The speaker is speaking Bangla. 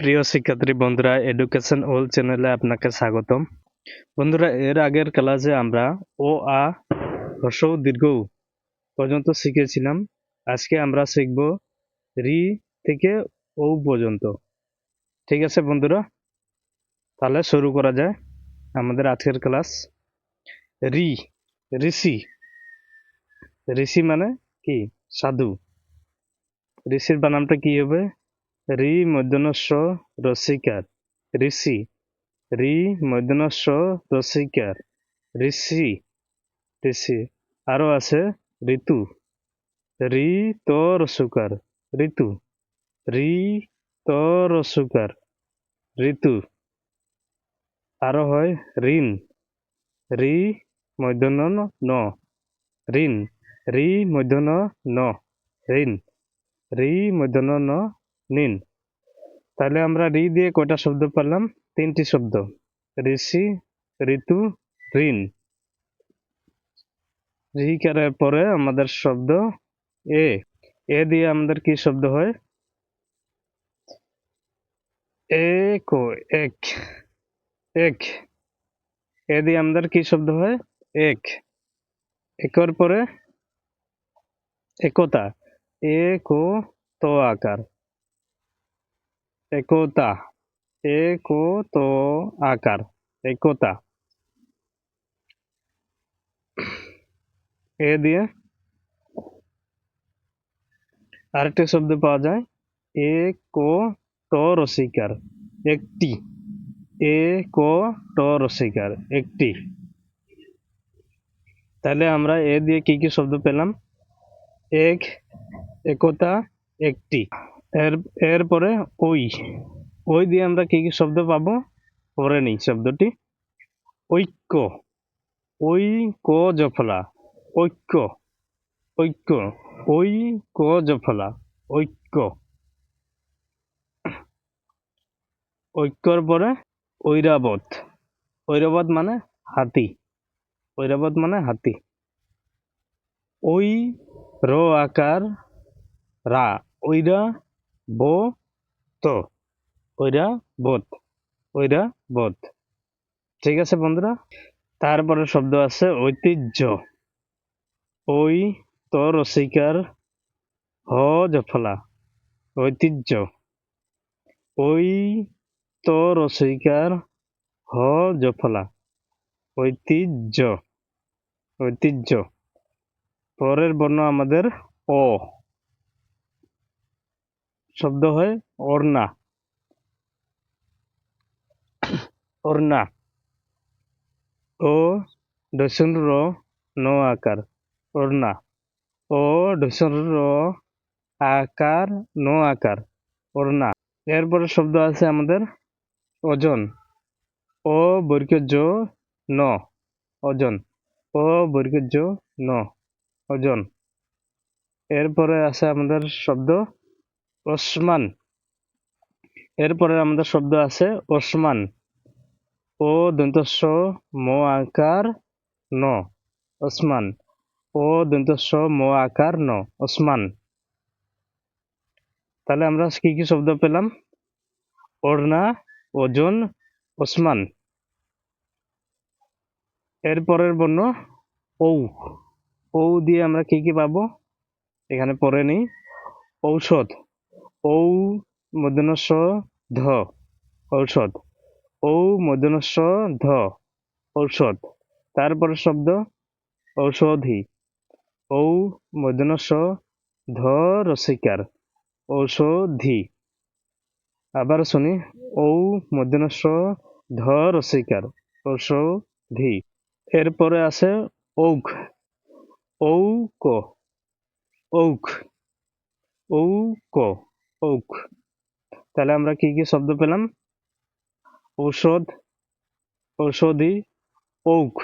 প্রিয় শিক্ষার্থী বন্ধুরা এডুকেশন ওল চ্যানেলে আপনাকে স্বাগতম। বন্ধুরা, এর আগের ক্লাসে আমরা ও, আ হ্রস্ব দীর্ঘ পর্যন্ত শিখেছিলাম। আজকে আমরা শিখব রি থেকে ও পর্যন্ত। ঠিক আছে বন্ধুরা? তাহলে শুরু করা যায় আমাদের আজকের ক্লাস। রি, ঋষি। ঋষি মানে কি? সাধু। ঋষির বানামটা কি হবে? রি মধ্যনস্ব রসিকার। ঋষি। রি মধ্যনস্ব রসিকার। ঋষি। ঋষি। আরও আছে ঋতু। রি তো রসুকার ঋতু। রি তো রসুকার ঋতু। আরও হয় ঋণ। রি মধ্যন ন। ঋণ। রি মধ্যন ন। ঋণ। রি মধ্যন ন। নিন। তাহলে আমরা রি দিয়ে কয়টা শব্দ পেলাম তিনটি শব্দ। ঋষি, ঋতু, ঋণ। ঋকারের পরে আমাদের শব্দ এ। এ দিয়ে আমাদের কি শব্দ হয়? এক এক। এক। এ দিয়ে আমাদের কি শব্দ হয়? এক। একর পরে একতা। এক তো আকার। একতা এক ও আকার, একতা। এ দিয়ে আরেকটা শব্দ পাওয়া যায়। এক ট রসিকার একটি। এক ট রসিকার একটি। তাহলে আমরা এ দিয়ে কি কি শব্দ পেলাম? এক, একতা, একটি। এর, এরপরে ওই ওই দিয়ে আমরা কি কি শব্দ পাবো? পরে নেই শব্দটি। ঐক্য। ওই ক জফলা ঐক্য। ঐক্য। ওই ক জফলা ঐক্য। ঐক্যর পরে ঐরাবত। ঐরাবত মানে হাতি। ঐরাবত মানে হাতি। ওই র আকার রা। ওইরা বো তো ওইরা বোধ ওইরা বোধ ঠিক আছে বন্ধুরা? তারপরে শব্দ আছে ঐতিহ্য। ওই তো রসিকার হ জফলা। ঐতিহ্য। ওই তো রসিকার হ জফলা। ঐতিহ্য। ঐতিহ্য। পরের বর্ণ আমাদের অ। শব্দ হয় ওড়না। ওড়না। ও ডসন র ন আকার। ওড়না। ও ডসন র আকার ন আকার। ওড়না। এরপরে শব্দ আছে আমাদের ওজন। ও বর্গ ন। ওজন। ও বর্গ ন। ওজন। এরপরে আছে আমাদের শব্দ ওসমান। এরপরে আমাদের শব্দ আছে ওসমান। ও দন্তস্ব ম আকার ন। ওসমান। ও দন্তস্ব ম আকার ন। ওসমান। তাহলে আমরা কি কি শব্দ পেলাম? ওড়না, ওজন, ওসমান। এরপরের বর্ণ ঔ। ঔ দিয়ে আমরা কি কি পাবো? এখানে পরে নেই। ঔষধ। ঔ মদনস্ব ধ, ঔষধ। ঔ মদনস্ব ধ, ঔষধ। তারপরে শব্দ ঔষধি। ঔ মদনস্ব ধ রসিকার, ঔষধি। আবার শুনি, ঔ মদনস্ব ধ রসিকার, ঔষধি। এরপরে আছে ঔক ঔক ঔক। ঔক। ঔক তাহলে আমরা কি কি শব্দ পেলাম? ঔষধ ঔষধি ঔক।